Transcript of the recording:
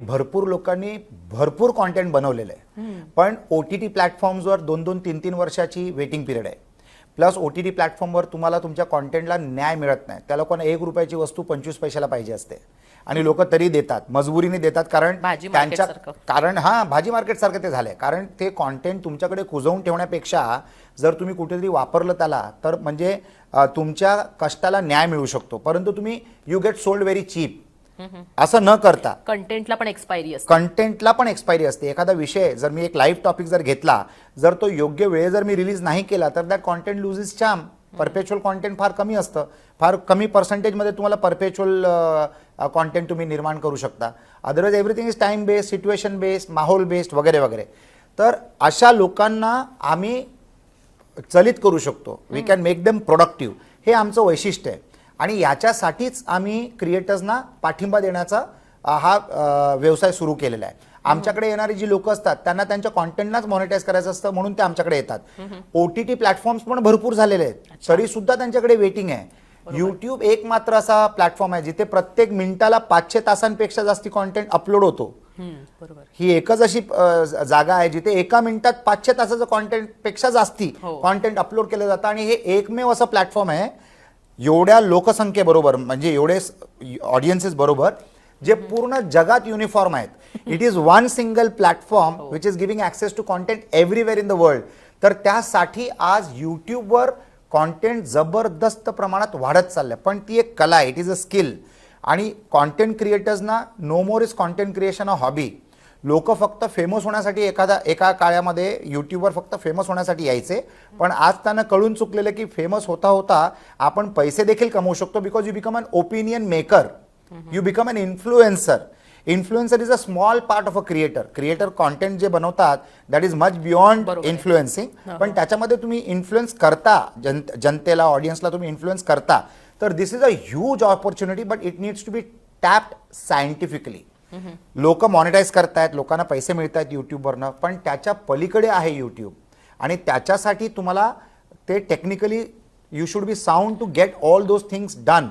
भरपूर लोकांनी भरपूर कॉन्टेंट बनवलेलं आहे. पण ओ टी टी प्लॅटफॉर्म्सवर दोन दोन तीन तीन वर्षाची वेटिंग पिरियड आहे. प्लस ओ टी टी प्लॅटफॉर्मवर तुम्हाला तुमच्या कॉन्टेंटला न्याय मिळत नाही. त्या लोकांना एक रुपयाची वस्तू पंचवीस पैशाला पाहिजे असते. आणि लोक तरी देतात. मजबुरीने देतात. कारण त्यांच्या मार्केटसारखं. कारण हा भाजी मार्केट सारखं ते झालंय. कारण ते कॉन्टेंट तुमच्याकडे कुजवून ठेवण्यापेक्षा जर तुम्ही कुठेतरी वापरलं त्याला तर म्हणजे तुमच्या कष्टाला न्याय मिळू शकतो. परंतु तुम्ही you get sold very cheap असं न करता. कंटेंटला पण एक्सपायरी असते. कंटेंटला पण एक्सपायरी असते. एखादा विषय जर मी एक लाईव्ह टॉपिक जर घेतला जर तो योग्य वेळे जर मी रिलीज नाही केला तर दॅट कॉन्टेंट लूज इज चाम परपेच्युअल कॉन्टेंट फार कमी असतं. फार कमी पर्सेंटेजमध्ये तुम्हाला परपेच्युअल कॉन्टेंट तुम्ही निर्माण करू शकता. Otherwise everything is time based situation based माहोल बेस्ड वगैरे वगैरे. तर अशा लोकांना आम्ही चलित करू शकतो. We can make them productive हे आमचं वैशिष्ट्य आहे. आणि याच्यासाठीच आम्ही क्रिएटर्सना पाठिंबा देण्याचा हा व्यवसाय सुरू केलेला आहे. आमच्याकडे येणारी जी लोक असतात त्यांना त्यांच्या कॉन्टेंटलाच मॉनिटाईज करायचं असतं म्हणून ते आमच्याकडे येतात. ओ टी टी प्लॅटफॉर्म्स पण भरपूर झालेले आहेत. तरी सुद्धा त्यांच्याकडे वेटिंग आहे. युट्यूब एक मात्र असा प्लॅटफॉर्म आहे जिथे प्रत्येक मिनिटाला पाचशे तासांपेक्षा जास्ती कॉन्टेंट अपलोड होतो. ही एकच अशी जागा आहे जिथे एका मिनिटात पाचशे तासाचं कॉन्टेंटपेक्षा जास्ती हो. कॉन्टेंट अपलोड केलं जातं. आणि हे एकमेव असं प्लॅटफॉर्म आहे एवढ्या लोकसंख्येबरोबर म्हणजे एवढे ऑडियन्सेस बरोबर जे पूर्ण जगात युनिफॉर्म आहेत. It is one single platform which is giving access to content everywhere in the world तर त्यासाठी आज यूट्यूबवर कॉन्टेंट जबरदस्त प्रमाणात वाढत चाललंय. पण ती एक कला आहे. इट इज अ स्किल आणि content क्रिएटर्सना no more is content creation a hobby लोक फक्त फेमस होण्यासाठी एखादा एका काळामध्ये यूट्यूबवर फक्त फेमस होण्यासाठी यायचे. पण आज त्यांना कळून चुकलेलं की फेमस होता होता आपण पैसे देखील कमवू शकतो because you become an opinion maker you become an influencer influencer is a small part of a creator creator content जे बनवतात that is much beyond. Influencing पण त्याच्यामध्ये तुम्ही इन्फ्लुएन्स करता. जन जनतेला ऑडियन्सला तुम्ही इन्फ्लुएन्स करता. तर this is a huge opportunity but it needs to be tapped scientifically लोक मॉनिटाईज करतायत लोकांना पैसे मिळत आहेत यूट्यूबवरनं पण त्याच्या पलीकडे आहे यूट्यूब आणि त्याच्यासाठी तुम्हाला ते technically you should be sound to get all those things done